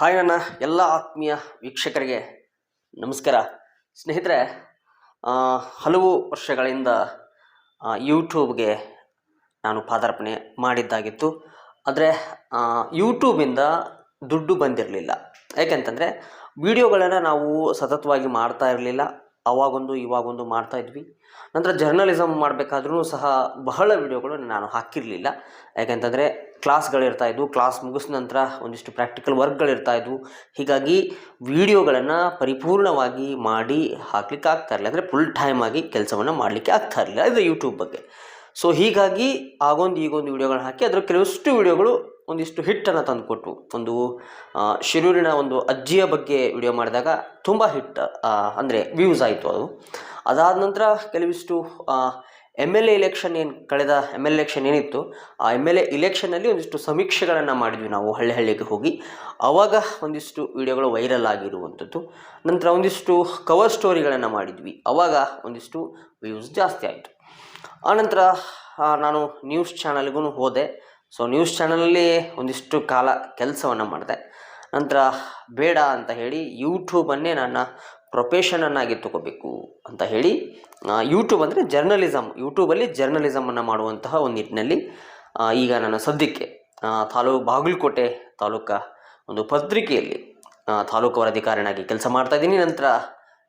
Hi ನನ್ನ ಎಲ್ಲ ಆತ್ಮೀಯ ವೀಕ್ಷಕರಿಗೆ ನಮಸ್ಕಾರ. ಸ್ನೇಹಿತರೆ ಹಲವು ವರ್ಷಗಳಿಂದ ಯೂಟ್ಯೂಬ್ಗೆ ನಾನು ಪಾದಾರ್ಪಣೆ ಮಾಡಿದ್ದಾಗಿತ್ತು. ಆದರೆ ಯೂಟ್ಯೂಬಿಂದ ದುಡ್ಡು ಬಂದಿರಲಿಲ್ಲ. ಯಾಕೆಂತಂದರೆ, ವಿಡಿಯೋಗಳನ್ನು ನಾವು ಸತತವಾಗಿ ಮಾಡ್ತಾ ಇರಲಿಲ್ಲ. ಅವಾಗೊಂದು, ಇವಾಗೊಂದು ಮಾಡ್ತಾ ಇದ್ವಿ. ನಂತರ ಜರ್ನಲಿಸಮ್ ಮಾಡಬೇಕಾದ್ರೂ ಸಹ ಬಹಳ ವಿಡಿಯೋಗಳು ನಾನು ಹಾಕಿರಲಿಲ್ಲ. ಯಾಕೆಂತಂದರೆ ಕ್ಲಾಸ್ಗಳಿರ್ತಾ ಇದ್ವು ಕ್ಲಾಸ್ ಮುಗಿಸಿದ ನಂತರ ಒಂದಿಷ್ಟು ಪ್ರಾಕ್ಟಿಕಲ್ ವರ್ಕ್ಗಳಿರ್ತಾ ಇದ್ವು. ಹೀಗಾಗಿ ವಿಡಿಯೋಗಳನ್ನು ಪರಿಪೂರ್ಣವಾಗಿ ಮಾಡಿ ಹಾಕ್ಲಿಕ್ಕೆ ಆಗ್ತಾ ಇರಲಿಲ್ಲ. ಅಂದರೆ ಫುಲ್ ಟೈಮ್ ಆಗಿ ಕೆಲಸವನ್ನು ಮಾಡಲಿಕ್ಕೆ ಆಗ್ತಾ ಇರಲಿಲ್ಲ ಇದು ಯೂಟ್ಯೂಬ್ ಬಗ್ಗೆ. ಸೊ ಹೀಗಾಗಿ ಆಗೊಂದು ಈಗೊಂದು ವಿಡಿಯೋಗಳನ್ನ ಹಾಕಿ ಅದರ ಕೆಲವಷ್ಟು ವಿಡಿಯೋಗಳು ಒಂದಿಷ್ಟು ಹಿಟ್ಟನ್ನು ತಂದುಕೊಟ್ವು. ಒಂದು ಶಿರೂರಿನ ಒಂದು ಅಜ್ಜಿಯ ಬಗ್ಗೆ ವಿಡಿಯೋ ಮಾಡಿದಾಗ ತುಂಬ ಹಿಟ್ ಅಂದರೆ ವ್ಯೂಸ್ ಆಯಿತು ಅದು. ಅದಾದ ನಂತರ ಕೆಲವಿಷ್ಟು ಎಂ ಎಲ್ ಎ ಇಲೆಕ್ಷನ್ ಏನು, ಕಳೆದ ಎಂ ಎಲ್ ಎಲೆಕ್ಷನ್ ಏನಿತ್ತು, ಆ ಎಂ ಎಲ್ ಎ ಇಲೆಕ್ಷನಲ್ಲಿ ಒಂದಿಷ್ಟು ಸಮೀಕ್ಷೆಗಳನ್ನು ಮಾಡಿದ್ವಿ ನಾವು ಹಳ್ಳಿ ಹಳ್ಳಿಗೆ ಹೋಗಿ. ಆವಾಗ ಒಂದಿಷ್ಟು ವಿಡಿಯೋಗಳು ವೈರಲ್ ಆಗಿರುವಂಥದ್ದು. ನಂತರ ಒಂದಿಷ್ಟು ಕವರ್ ಸ್ಟೋರಿಗಳನ್ನು ಮಾಡಿದ್ವಿ. ಆವಾಗ ಒಂದಿಷ್ಟು ವ್ಯೂಸ್ ಜಾಸ್ತಿ ಆಯಿತು. ಆನಂತರ ನಾನು ನ್ಯೂಸ್ ಚಾನಲ್ಗೂ ಹೋದೆ. ಸೊ ನ್ಯೂಸ್ ಚಾನಲಲ್ಲಿ ಒಂದಿಷ್ಟು ಕಾಲ ಕೆಲಸವನ್ನು ಮಾಡಿದೆ. ನಂತರ ಬೇಡ ಅಂತ ಹೇಳಿ ಯೂಟ್ಯೂಬನ್ನೇ ನನ್ನ ಪ್ರೊಫೆಷನನ್ನಾಗಿ ತಗೋಬೇಕು ಅಂತ ಹೇಳಿ ಯೂಟ್ಯೂಬ್ ಅಂದರೆ ಜರ್ನಲಿಸಮ್ ಯೂಟ್ಯೂಬಲ್ಲಿ ಜರ್ನಲಿಸಮನ್ನು ಮಾಡುವಂತಹ ಒಂದು ನಿಟ್ಟಿನಲ್ಲಿ ಈಗ ನಾನು ಸದ್ಯಕ್ಕೆ ತಾಲೂಕು ಬಾಗಲಕೋಟೆ ತಾಲೂಕ ಒಂದು ಪತ್ರಿಕೆಯಲ್ಲಿ ತಾಲೂಕು ವರದಿಕಾರನಾಗಿ ಕೆಲಸ ಮಾಡ್ತಾ ಇದ್ದೀನಿ. ನಂತರ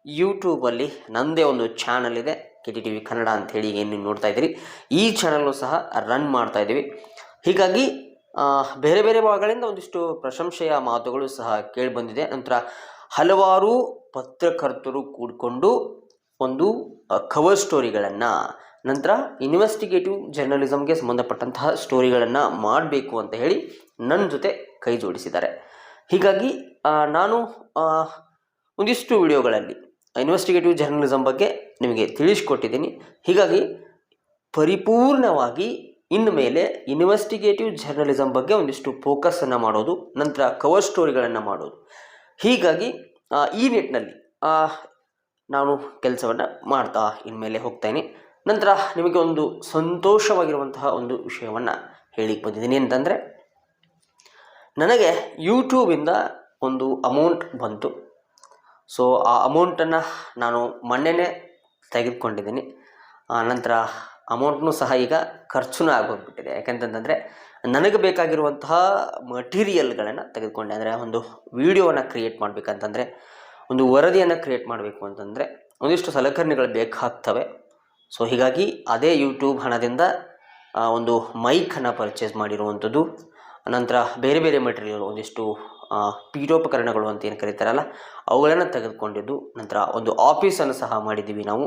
ಯೂಟ್ಯೂಬಲ್ಲಿ ನನ್ನದೇ ಒಂದು ಚಾನಲ್ ಇದೆ K T T V Kannada ಅಂಥೇಳಿ ಏನು ನೋಡ್ತಾ ಇದ್ದೀರಿ. ಈ ಚಾನಲ್ಲು ಸಹ ರನ್ ಮಾಡ್ತಾ ಇದ್ದೀವಿ. ಹೀಗಾಗಿ ಬೇರೆ ಬೇರೆ ಭಾಗಗಳಿಂದ ಒಂದಿಷ್ಟು ಪ್ರಶಂಸೆಯ ಮಾತುಗಳು ಸಹ ಕೇಳಿಬಂದಿದೆ ನಂತರ ಹಲವಾರು ಪತ್ರಕರ್ತರು ಕೂಡಿಕೊಂಡು ಒಂದು ಕವರ್ ಸ್ಟೋರಿಗಳನ್ನು ನಂತರ ಇನ್ವೆಸ್ಟಿಗೇಟಿವ್ ಜರ್ನಲಿಸಮ್ಗೆ ಸಂಬಂಧಪಟ್ಟಂತಹ ಸ್ಟೋರಿಗಳನ್ನು ಮಾಡಬೇಕು ಅಂತ ಹೇಳಿ ನನ್ನ ಜೊತೆ ಕೈ ಜೋಡಿಸಿದ್ದಾರೆ. ಹೀಗಾಗಿ ನಾನು ಒಂದಿಷ್ಟು ವಿಡಿಯೋಗಳಲ್ಲಿ ಇನ್ವೆಸ್ಟಿಗೇಟಿವ್ ಜರ್ನಲಿಸಮ್ ಬಗ್ಗೆ ನಿಮಗೆ ತಿಳಿಸ್ಕೊಟ್ಟಿದ್ದೀನಿ. ಹೀಗಾಗಿ, ಪರಿಪೂರ್ಣವಾಗಿ ಇನ್ನು ಮೇಲೆ ಇನ್ವೆಸ್ಟಿಗೇಟಿವ್ ಜರ್ನಲಿಸಮ್ ಬಗ್ಗೆ ಒಂದಿಷ್ಟು ಫೋಕಸನ್ನು ಮಾಡೋದು, ನಂತರ ಕವರ್ ಸ್ಟೋರಿಗಳನ್ನು ಮಾಡೋದು. ಹೀಗಾಗಿ ಈ ನಿಟ್ಟಿನಲ್ಲಿ ನಾನು ಕೆಲಸವನ್ನು ಮಾಡ್ತಾ ಇನ್ಮೇಲೆ ಹೋಗ್ತಾಯಿನಿ ನಂತರ ನಿಮಗೆ ಒಂದು ಸಂತೋಷವಾಗಿರುವಂತಹ ಒಂದು ವಿಷಯವನ್ನು ಹೇಳಿ ಬಂದಿದ್ದೀನಿ ಅಂತಂದರೆ ನನಗೆ ಯೂಟ್ಯೂಬಿಂದ ಒಂದು ಅಮೌಂಟ್ ಬಂತು. ಸೊ ಆ ಅಮೌಂಟನ್ನು ನಾನು ಮೊನ್ನೆನೇ ತೆಗೆದುಕೊಂಡಿದ್ದೀನಿ. ನಂತರ ಅಮೌಂಟ್ನೂ ಸಹ ಈಗ ಖರ್ಚುನೂ ಆಗೋಗ್ಬಿಟ್ಟಿದೆ ಯಾಕಂತಂದರೆ ನನಗೆ ಬೇಕಾಗಿರುವಂತಹ ಮಟೀರಿಯಲ್ಗಳನ್ನು ತೆಗೆದುಕೊಂಡೆ. ಅಂದರೆ ಒಂದು ವಿಡಿಯೋವನ್ನು ಕ್ರಿಯೇಟ್ ಮಾಡಬೇಕಂತಂದರೆ, ಒಂದು ವರದಿಯನ್ನು ಕ್ರಿಯೇಟ್ ಮಾಡಬೇಕು ಅಂತಂದರೆ ಒಂದಿಷ್ಟು ಸಲಕರಣೆಗಳು ಬೇಕಾಗ್ತವೆ. ಸೊ ಹೀಗಾಗಿ ಅದೇ ಯೂಟ್ಯೂಬ್ ಹಣದಿಂದ ಒಂದು ಮೈಕನ್ನು ಪರ್ಚೇಸ್ ಮಾಡಿರುವಂಥದ್ದು ನಂತರ ಬೇರೆ ಬೇರೆ ಮೆಟೀರಿಯಲ್ ಒಂದಿಷ್ಟು ಪೀಠೋಪಕರಣಗಳು ಅಂತ ಏನು ಕರೀತಾರಲ್ಲ, ಅವುಗಳನ್ನು ತೆಗೆದುಕೊಂಡಿದ್ದು, ನಂತರ ಒಂದು ಆಫೀಸನ್ನು ಸಹ ಮಾಡಿದ್ದೀವಿ ನಾವು.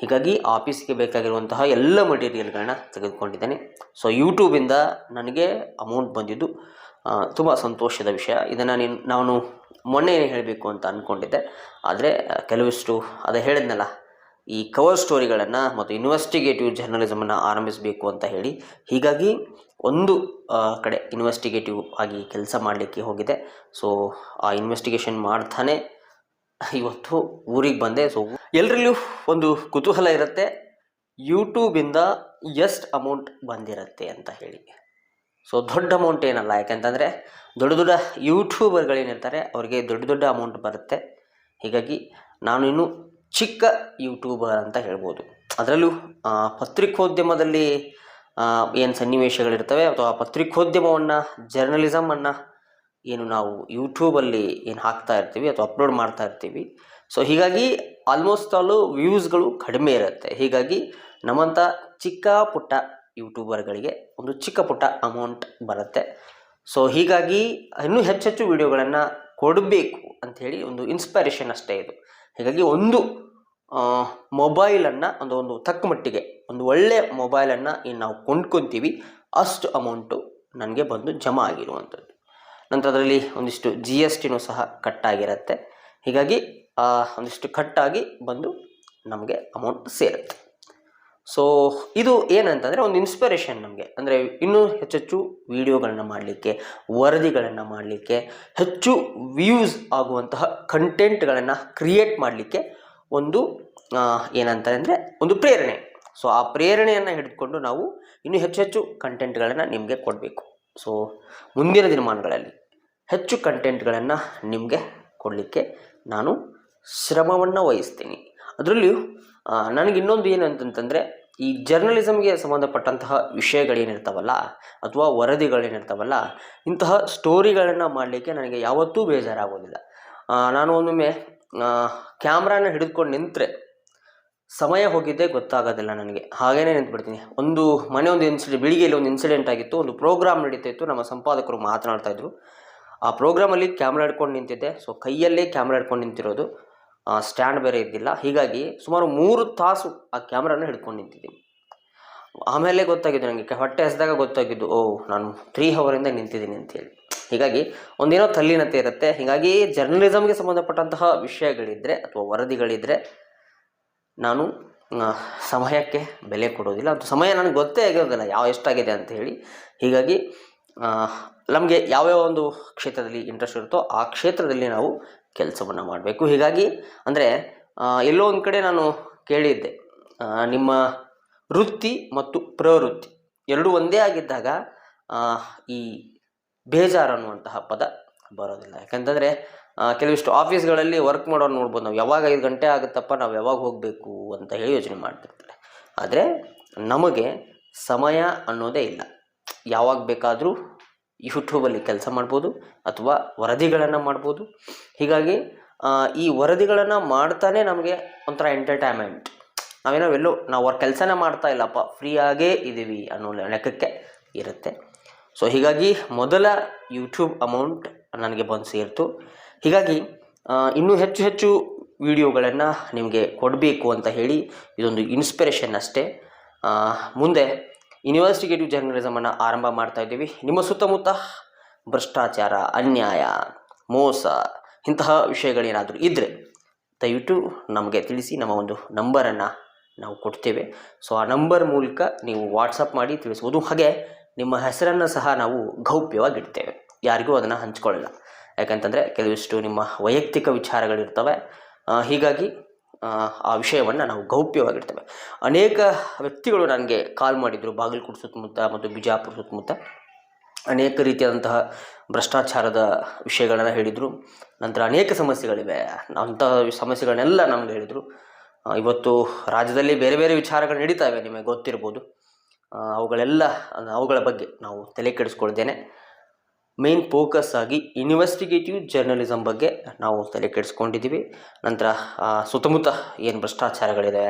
ಹೀಗಾಗಿ ಆಫೀಸ್ಗೆ ಬೇಕಾಗಿರುವಂತಹ ಎಲ್ಲ ಮಟೀರಿಯಲ್ಗಳನ್ನ ತೆಗೆದುಕೊಂಡಿದ್ದೇನೆ. ಸೊ ಯೂಟ್ಯೂಬಿಂದ ನನಗೆ ಅಮೌಂಟ್ ಬಂದಿದ್ದು ತುಂಬ ಸಂತೋಷದ ವಿಷಯ. ಇದನ್ನು ನೀನು, ನಾನು ಮೊನ್ನೆ ಹೇಳಬೇಕು ಅಂತ ಅಂದ್ಕೊಂಡಿದ್ದೆ ಆದರೆ, ಕೆಲವಿಷ್ಟು ಅದು ಹೇಳಿದ್ನಲ್ಲ, ಈ ಕವರ್ ಸ್ಟೋರಿಗಳನ್ನು ಮತ್ತು ಇನ್ವೆಸ್ಟಿಗೇಟಿವ್ ಜರ್ನಲಿಸಮನ್ನು ಆರಂಭಿಸಬೇಕು ಅಂತ ಹೇಳಿ. ಹೀಗಾಗಿ ಒಂದು ಕಡೆ ಇನ್ವೆಸ್ಟಿಗೇಟಿವ್ ಆಗಿ ಕೆಲಸ ಮಾಡಲಿಕ್ಕೆ ಹೋಗಿದೆ. ಸೊ ಆ ಇನ್ವೆಸ್ಟಿಗೇಷನ್ ಮಾಡ್ತಾನೆ. ಇವತ್ತು ಊರಿಗೆ ಬಂದೆ. ಸೊ ಎಲ್ಲರಲ್ಲೂ ಒಂದು ಕುತೂಹಲ ಇರುತ್ತೆ. ಯೂಟ್ಯೂಬಿಂದ ಎಷ್ಟು ಅಮೌಂಟ್ ಬಂದಿರುತ್ತೆ ಅಂತ ಹೇಳಿ. ಸೊ ದೊಡ್ಡ ಅಮೌಂಟ್ ಏನಲ್ಲ, ಯಾಕೆಂತಂದರೆ ದೊಡ್ಡ ದೊಡ್ಡ ಯೂಟ್ಯೂಬರ್ಗಳೇನಿರ್ತಾರೆ ಅವರಿಗೆ ದೊಡ್ಡ ದೊಡ್ಡ ಅಮೌಂಟ್ ಬರುತ್ತೆ. ಹೀಗಾಗಿ ನಾನು ಇನ್ನು ಚಿಕ್ಕ ಯೂಟ್ಯೂಬರ್ ಅಂತ ಹೇಳ್ಬೋದು. ಅದರಲ್ಲೂ ಪತ್ರಿಕೋದ್ಯಮದಲ್ಲಿ ಏನು ಸನ್ನಿವೇಶಗಳಿರ್ತವೆ ಅಥವಾ ಪತ್ರಿಕೋದ್ಯಮವನ್ನು ಜರ್ನಲಿಸಮನ್ನು ಏನು ನಾವು ಯೂಟ್ಯೂಬಲ್ಲಿ ಏನು ಹಾಕ್ತಾ ಇರ್ತೀವಿ ಅಥವಾ ಅಪ್ಲೋಡ್ ಮಾಡ್ತಾ ಇರ್ತೀವಿ. ಸೊ ಹೀಗಾಗಿ ಆಲ್ಮೋಸ್ಟ್ ಆಲು ವ್ಯೂಸ್ಗಳು ಕಡಿಮೆ ಇರುತ್ತೆ. ಹೀಗಾಗಿ ನಮ್ಮಂಥ ಚಿಕ್ಕ ಪುಟ್ಟ ಯೂಟ್ಯೂಬರ್ಗಳಿಗೆ ಒಂದು ಚಿಕ್ಕ ಪುಟ್ಟ ಅಮೌಂಟ್ ಬರುತ್ತೆ. ಸೊ ಹೀಗಾಗಿ ಇನ್ನೂ ಹೆಚ್ಚೆಚ್ಚು ವಿಡಿಯೋಗಳನ್ನು ಕೊಡಬೇಕು ಅಂಥೇಳಿ ಒಂದು ಇನ್ಸ್ಪೈರೇಷನ್ ಅಷ್ಟೇ ಇದು. ಹೀಗಾಗಿ ಒಂದು ಮೊಬೈಲನ್ನು ಒಂದು ಒಂದು ತಕ್ಕ ಮಟ್ಟಿಗೆ ಒಂದು ಒಳ್ಳೆಯ ಮೊಬೈಲನ್ನು ಏನು ನಾವು ಕೊಂಡ್ಕೊತೀವಿ, ಅಷ್ಟು ಅಮೌಂಟು ನನಗೆ ಬಂದು ಜಮಾ ಆಗಿರುವಂಥದ್ದು. ನಂತರ ಅದರಲ್ಲಿ ಒಂದಿಷ್ಟು ಜಿ ಎಸ್ ಟಿನೂ ಸಹ ಕಟ್ಟಾಗಿರುತ್ತೆ. ಹೀಗಾಗಿ ಒಂದಿಷ್ಟು ಕಟ್ಟಾಗಿ ಬಂದು ನಮಗೆ ಅಮೌಂಟ್ ಸೇರುತ್ತೆ. ಸೊ ಇದು ಏನಂತಂದರೆ ಒಂದು ಇನ್ಸ್ಪಿರೇಷನ್ ನಮಗೆ. ಅಂದರೆ ಇನ್ನೂ ಹೆಚ್ಚೆಚ್ಚು ವೀಡಿಯೋಗಳನ್ನು ಮಾಡಲಿಕ್ಕೆ, ವರದಿಗಳನ್ನು ಮಾಡಲಿಕ್ಕೆ, ಹೆಚ್ಚು ವ್ಯೂಸ್ ಆಗುವಂತಹ ಕಂಟೆಂಟ್ಗಳನ್ನು ಕ್ರಿಯೇಟ್ ಮಾಡಲಿಕ್ಕೆ ಒಂದು ಏನಂತಾರೆ ಅಂದರೆ ಒಂದು ಪ್ರೇರಣೆ. ಸೊ ಆ ಪ್ರೇರಣೆಯನ್ನು ಹಿಡಿದುಕೊಂಡು ನಾವು ಇನ್ನೂ ಹೆಚ್ಚು ಹೆಚ್ಚು ಕಂಟೆಂಟ್ಗಳನ್ನು ನಿಮಗೆ ಕೊಡಬೇಕು. ಸೊ ಮುಂದಿನ ದಿನಮಾನಗಳಲ್ಲಿ ಹೆಚ್ಚು ಕಂಟೆಂಟ್ಗಳನ್ನು ನಿಮಗೆ ಕೊಡಲಿಕ್ಕೆ ನಾನು ಶ್ರಮವನ್ನು ವಹಿಸ್ತೀನಿ. ಅದರಲ್ಲಿಯೂ ನನಗೆ ಇನ್ನೊಂದು ಏನು ಅಂತಂತಂದರೆ ಈ ಜರ್ನಲಿಸಮ್ಗೆ ಸಂಬಂಧಪಟ್ಟಂತಹ ವಿಷಯಗಳೇನಿರ್ತಾವಲ್ಲ, ಅಥವಾ ವರದಿಗಳೇನಿರ್ತಾವಲ್ಲ, ಇಂತಹ ಸ್ಟೋರಿಗಳನ್ನು ಮಾಡಲಿಕ್ಕೆ ನನಗೆ ಯಾವತ್ತೂ ಬೇಜಾರಾಗೋದಿಲ್ಲ. ನಾನು ಒಮ್ಮೊಮ್ಮೆ ಕ್ಯಾಮ್ರಾನ ಹಿಡಿದುಕೊಂಡು ನಿಂತರೆ ಸಮಯ ಹೋಗಿದ್ದೇ ಗೊತ್ತಾಗೋದಿಲ್ಲ ನನಗೆ. ಹಾಗೇನೇ ನಿಂತ್ಬಿಡ್ತೀನಿ. ಒಂದು ಮನೆ ಒಂದು ಇನ್ಸಿಡೆಂಟ್ ಬೆಳಿಗ್ಗೆಯಲ್ಲಿ ಒಂದು ಇನ್ಸಿಡೆಂಟ್ ಆಗಿತ್ತು. ಒಂದು ಪ್ರೋಗ್ರಾಮ್ ನಡೀತಾ ಇತ್ತು. ನಮ್ಮ ಸಂಪಾದಕರು ಮಾತನಾಡ್ತಾ ಇದ್ರು. ಆ ಪ್ರೋಗ್ರಾಮಲ್ಲಿ ಕ್ಯಾಮ್ರಾ ಹಿಡ್ಕೊಂಡು ನಿಂತಿದ್ದೆ. ಸೊ ಕೈಯಲ್ಲೇ ಕ್ಯಾಮ್ರಾ ಹಿಡ್ಕೊಂಡು ನಿಂತಿರೋದು. ಸ್ಟ್ಯಾಂಡ್ ಬೇರೆ ಇದ್ದಿಲ್ಲ. ಹೀಗಾಗಿ ಸುಮಾರು ಮೂರು ತಾಸು ಆ ಕ್ಯಾಮ್ರಾನ ಹಿಡ್ಕೊಂಡು ನಿಂತಿದ್ದೀನಿ ಆಮೇಲೆ ಗೊತ್ತಾಗಿದ್ದು ನನಗೆ ಹೊಟ್ಟೆ ಹಸಿದಾಗ ಗೊತ್ತಾಗಿದ್ದು, ಓ, ನಾನು ತ್ರೀ ಹವರಿಂದ ನಿಂತಿದ್ದೀನಿ ಅಂತೇಳಿ. ಹೀಗಾಗಿ ಒಂದೇನೋ ತಲ್ಲಿನತೆ ಇರುತ್ತೆ. ಹೀಗಾಗಿ ಜರ್ನಲಿಸಮ್ಗೆ ಸಂಬಂಧಪಟ್ಟಂತಹ ವಿಷಯಗಳಿದ್ದರೆ ಅಥವಾ ವರದಿಗಳಿದ್ದರೆ ನಾನು ಸಮಯಕ್ಕೆ ಬೆಲೆ ಕೊಡೋದಿಲ್ಲ. ಅದು ಸಮಯ ನನಗೆ ಗೊತ್ತೇ ಆಗಿರೋದಿಲ್ಲ ಯಾವ ಎಷ್ಟಾಗಿದೆ ಅಂತ ಹೇಳಿ. ಹೀಗಾಗಿ ನಮಗೆ ಯಾವ್ಯಾವ ಒಂದು ಕ್ಷೇತ್ರದಲ್ಲಿ ಇಂಟ್ರೆಸ್ಟ್ ಇರುತ್ತೋ ಆ ಕ್ಷೇತ್ರದಲ್ಲಿ ನಾವು ಕೆಲಸವನ್ನು ಮಾಡಬೇಕು. ಹೀಗಾಗಿ, ಅಂದರೆ ಎಲ್ಲೋ ಒಂದು ಕಡೆ ನಾನು ಕೇಳಿದ್ದೆ ನಿಮ್ಮ ವೃತ್ತಿ ಮತ್ತು ಪ್ರವೃತ್ತಿ ಎರಡೂ ಒಂದೇ ಆಗಿದ್ದಾಗ ಈ ಬೇಜಾರು ಅನ್ನುವಂತಹ ಪದ ಬರೋದಿಲ್ಲ. ಯಾಕಂತಂದರೆ ಕೆಲವಿಷ್ಟು ಆಫೀಸ್ಗಳಲ್ಲಿ ವರ್ಕ್ ಮಾಡೋರು ನೋಡ್ಬೋದು, ನಾವು ಯಾವಾಗ ಐದು ಗಂಟೆ ಆಗುತ್ತಪ್ಪ, ನಾವು ಯಾವಾಗ ಹೋಗಬೇಕು ಅಂತ ಹೇಳಿ ಯೋಚನೆ ಮಾಡ್ತಿರ್ತಾರೆ. ಆದರೆ ನಮಗೆ ಸಮಯ ಅನ್ನೋದೇ ಇಲ್ಲ. ಯಾವಾಗ ಬೇಕಾದರೂ ಯೂಟ್ಯೂಬಲ್ಲಿ ಕೆಲಸ ಮಾಡ್ಬೋದು ಅಥವಾ ವರದಿಗಳನ್ನು ಮಾಡ್ಬೋದು. ಹೀಗಾಗಿ ಈ ವರದಿಗಳನ್ನು ಮಾಡ್ತಾನೆ ನಮಗೆ ಒಂಥರ ಎಂಟರ್ಟೈನ್ಮೆಂಟ್ ನಾವೇನೋ ಎಲ್ಲೋ, ನಾವು ಅವ್ರ ಕೆಲಸನೇ ಮಾಡ್ತಾ ಇಲ್ಲಪ್ಪ ಫ್ರೀಯಾಗೇ ಇದ್ದೀವಿ ಅನ್ನೋ ಲೆಕ್ಕಕ್ಕೆ ಇರುತ್ತೆ. ಸೊ ಹೀಗಾಗಿ ಮೊದಲ ಯೂಟ್ಯೂಬ್ ಅಮೌಂಟ್ ನನಗೆ ಬಂದು ಸೇರಿತು. ಹೀಗಾಗಿ ಇನ್ನೂ ಹೆಚ್ಚು ಹೆಚ್ಚು ವಿಡಿಯೋಗಳನ್ನು ನಿಮಗೆ ಕೊಡಬೇಕು ಅಂತ ಹೇಳಿ ಇದೊಂದು ಇನ್ಸ್ಪಿರೇಷನ್ ಅಷ್ಟೇ. ಮುಂದೆ ಇನ್ವೆಸ್ಟಿಗೇಟಿವ್ ಜರ್ನಲಿಸಮನ್ನು ಆರಂಭ ಮಾಡ್ತಾ ಇದ್ದೀವಿ. ನಿಮ್ಮ ಸುತ್ತಮುತ್ತ ಭ್ರಷ್ಟಾಚಾರ, ಅನ್ಯಾಯ, ಮೋಸ ಇಂತಹ ವಿಷಯಗಳೇನಾದರೂ ಇದ್ದರೆ ದಯವಿಟ್ಟು ನಮಗೆ ತಿಳಿಸಿ, ನಮ್ಮ ಒಂದು ನಂಬರನ್ನು ನಾವು ಕೊಡ್ತೇವೆ. ಸೊ ಆ ನಂಬರ್ ಮೂಲಕ ನೀವು ವಾಟ್ಸಪ್ ಮಾಡಿ ತಿಳಿಸ್ಬೋದು ಹಾಗೆ ನಿಮ್ಮ ಹೆಸರನ್ನು ಸಹ ನಾವು ಗೌಪ್ಯವಾಗಿಡ್ತೇವೆ. ಯಾರಿಗೂ ಅದನ್ನು ಹಂಚ್ಕೊಳ್ಳಲ್ಲ. ಯಾಕಂತಂದರೆ ಕೆಲವಿಷ್ಟು ನಿಮ್ಮ ವೈಯಕ್ತಿಕ ವಿಚಾರಗಳಿರ್ತವೆ. ಹೀಗಾಗಿ ಆ, ವಿಷಯವನ್ನು ನಾವು ಗೌಪ್ಯವಾಗಿರ್ತೇವೆ. ಅನೇಕ ವ್ಯಕ್ತಿಗಳು ನನಗೆ ಕಾಲ್ ಮಾಡಿದರು ಬಾಗಲಕೋಟೆ ಸುತ್ತಮುತ್ತ ಮತ್ತು ಬಿಜಾಪುರ ಸುತ್ತಮುತ್ತ. ಅನೇಕ ರೀತಿಯಾದಂತಹ ಭ್ರಷ್ಟಾಚಾರದ ವಿಷಯಗಳನ್ನು ಹೇಳಿದರು. ನಂತರ ಅನೇಕ ಸಮಸ್ಯೆಗಳಿವೆ. ಅಂತಹ ಸಮಸ್ಯೆಗಳನ್ನೆಲ್ಲ ನಮ್ಗೆ ಹೇಳಿದರು. ಇವತ್ತು ರಾಜ್ಯದಲ್ಲಿ ಬೇರೆ ಬೇರೆ ವಿಚಾರಗಳು ನಡೀತಾ ಇವೆ ನಿಮಗೆ ಗೊತ್ತಿರ್ಬೋದು. ಅವುಗಳೆಲ್ಲ ಅವುಗಳ ಬಗ್ಗೆ ನಾವು ತಲೆ ಕೆಡಿಸ್ಕೊಳ್ದೇನೆ ಮೇನ್ ಫೋಕಸ್ ಆಗಿ ಇನ್ವೆಸ್ಟಿಗೇಟಿವ್ ಜರ್ನಲಿಸಮ್ ಬಗ್ಗೆ ನಾವು ತಲೆ ಕೆಡಿಸ್ಕೊಂಡಿದ್ದೀವಿ ನಂತರ ಸುತ್ತಮುತ್ತ ಏನು ಭ್ರಷ್ಟಾಚಾರಗಳಿದೆ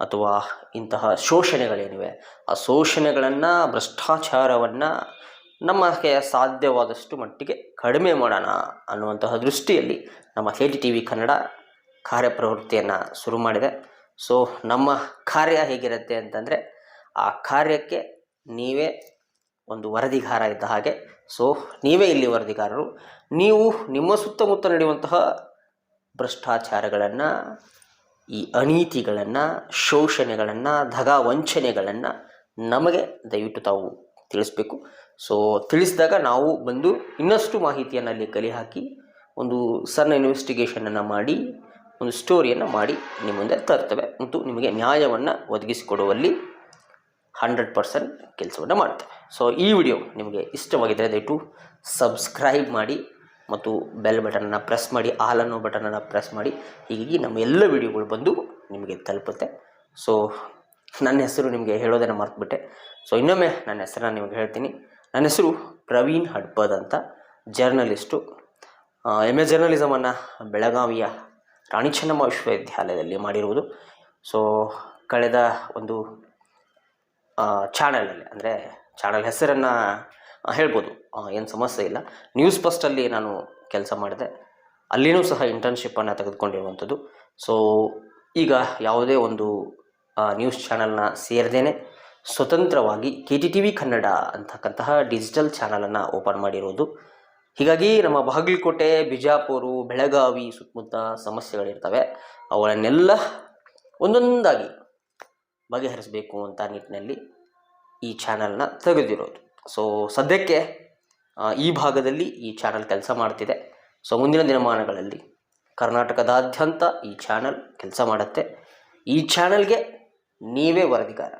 ಅಥವಾ ಇಂತಹ ಶೋಷಣೆಗಳೇನಿವೆ, ಆ ಶೋಷಣೆಗಳನ್ನು, ಭ್ರಷ್ಟಾಚಾರವನ್ನು ನಮಗೆ ಸಾಧ್ಯವಾದಷ್ಟು ಮಟ್ಟಿಗೆ ಕಡಿಮೆ ಮಾಡೋಣ ಅನ್ನುವಂತಹ ದೃಷ್ಟಿಯಲ್ಲಿ ನಮ್ಮ ಕೆ ಟಿ ವಿ ಕನ್ನಡ ಕಾರ್ಯಪ್ರವೃತ್ತಿಯನ್ನು ಶುರು ಮಾಡಿದೆ. ಸೊ ನಮ್ಮ ಕಾರ್ಯ ಹೇಗಿರುತ್ತೆ ಅಂತಂದರೆ, ಆ ಕಾರ್ಯಕ್ಕೆ ನೀವೇ ಒಂದು ವರದಿಗಾರ ಇದ್ದ ಹಾಗೆ ಸೊ ನೀವೇ ಇಲ್ಲಿ ವರದಿಗಾರರು, ನೀವು ನಿಮ್ಮ ಸುತ್ತಮುತ್ತ ನಡೆಯುವಂತಹ ಭ್ರಷ್ಟಾಚಾರಗಳನ್ನು, ಈ ಅನೀತಿಗಳನ್ನು, ಶೋಷಣೆಗಳನ್ನು, ಧಗ ವಂಚನೆಗಳನ್ನು ನಮಗೆ ದಯವಿಟ್ಟು ತಾವು ತಿಳಿಸ್ಬೇಕು. ಸೊ ತಿಳಿಸಿದಾಗ ನಾವು ಬಂದು ಇನ್ನಷ್ಟು ಮಾಹಿತಿಯನ್ನು ಅಲ್ಲಿ ಕಲಿ ಹಾಕಿ ಒಂದು ಸಣ್ಣ ಇನ್ವೆಸ್ಟಿಗೇಷನನ್ನು ಮಾಡಿ, ಒಂದು ಸ್ಟೋರಿಯನ್ನು ಮಾಡಿ ನಿಮ್ಮ ಮುಂದೆ ತರ್ತವೆ. ಮತ್ತು ನಿಮಗೆ ನ್ಯಾಯವನ್ನು ಒದಗಿಸಿಕೊಡುವಲ್ಲಿ ಹಂಡ್ರೆಡ್ ಪರ್ಸೆಂಟ್ ಕೆಲಸವನ್ನು ಮಾಡ್ತೇವೆ. ಸೊ ಈ ವಿಡಿಯೋ ನಿಮಗೆ ಇಷ್ಟವಾಗಿದ್ದರೆ ದಯವಿಟ್ಟು ಸಬ್ಸ್ಕ್ರೈಬ್ ಮಾಡಿ ಮತ್ತು ಬೆಲ್ ಬಟನನ್ನು ಪ್ರೆಸ್ ಮಾಡಿ ಆಲ್ ಅನ್ನೋ ಬಟನನ್ನು ಪ್ರೆಸ್ ಮಾಡಿ. ಹೀಗಾಗಿ ನಮ್ಮ ಎಲ್ಲ ವಿಡಿಯೋಗಳು ಬಂದು ನಿಮಗೆ ತಲುಪುತ್ತೆ. ಸೊ ನನ್ನ ಹೆಸರು ನಿಮಗೆ ಹೇಳೋದನ್ನು ಮರ್ತುಬಿಟ್ಟೆ. ಸೊ ಇನ್ನೊಮ್ಮೆ ನನ್ನ ಹೆಸರನ್ನು ನಿಮಗೆ ಹೇಳ್ತೀನಿ. ನನ್ನ ಹೆಸರು ಪ್ರವೀಣ್ ಹಡ್ಪದ್ ಅಂತ ಜರ್ನಲಿಸ್ಟು ಎಂ ಎ ಜರ್ನಲಿಸಮನ್ನು ಬೆಳಗಾವಿಯ ರಾಣಿ ಚೆನ್ನಮ್ಮ ವಿಶ್ವವಿದ್ಯಾಲಯದಲ್ಲಿ ಮಾಡಿರುವುದು. ಸೊ ಕಳೆದ ಒಂದು ಚಾನಲಲ್ಲಿ. ಅಂದರೆ ಚಾನಲ್ ಹೆಸರನ್ನು ಹೇಳ್ಬೋದು. ಏನು ಸಮಸ್ಯೆ ಇಲ್ಲ. ನ್ಯೂಸ್ ಫಸ್ಟಲ್ಲಿ ನಾನು ಕೆಲಸ ಮಾಡಿದೆ. ಅಲ್ಲಿನೂ ಸಹ ಇಂಟರ್ನ್ಶಿಪ್ಪನ್ನು ತೆಗೆದುಕೊಂಡಿರುವಂಥದ್ದು. ಸೊ, ಈಗ ಯಾವುದೇ ಒಂದು ನ್ಯೂಸ್ ಚಾನಲ್ನ ಸೇರದೇನೆ ಸ್ವತಂತ್ರವಾಗಿ K T T V Kannada ಅಂತಕ್ಕಂತಹ ಡಿಜಿಟಲ್ ಚಾನಲನ್ನು ಓಪನ್ ಮಾಡಿರೋದು. ಹೀಗಾಗಿ ನಮ್ಮ ಬಾಗಲಕೋಟೆ, ಬಿಜಾಪುರ, ಬೆಳಗಾವಿ ಸುತ್ತಮುತ್ತ ಸಮಸ್ಯೆಗಳಿರ್ತವೆ. ಅವುಗಳನ್ನೆಲ್ಲ ಒಂದೊಂದಾಗಿ ಬಗೆಹರಿಸಬೇಕು ಅಂತ ನಿಟ್ಟಿನಲ್ಲಿ ಈ ಚಾನಲ್ನ ತೆಗೆದಿರೋದು. ಸೊ ಸದ್ಯಕ್ಕೆ ಈ ಭಾಗದಲ್ಲಿ ಈ ಚಾನಲ್ ಕೆಲಸ ಮಾಡ್ತಿದೆ. ಸೊ ಮುಂದಿನ ದಿನಮಾನಗಳಲ್ಲಿ ಕರ್ನಾಟಕದಾದ್ಯಂತ ಈ ಚಾನಲ್ ಕೆಲಸ ಮಾಡುತ್ತೆ. ಈ ಚಾನಲ್ಗೆ ನೀವೇ ವರದಿಗಾರ.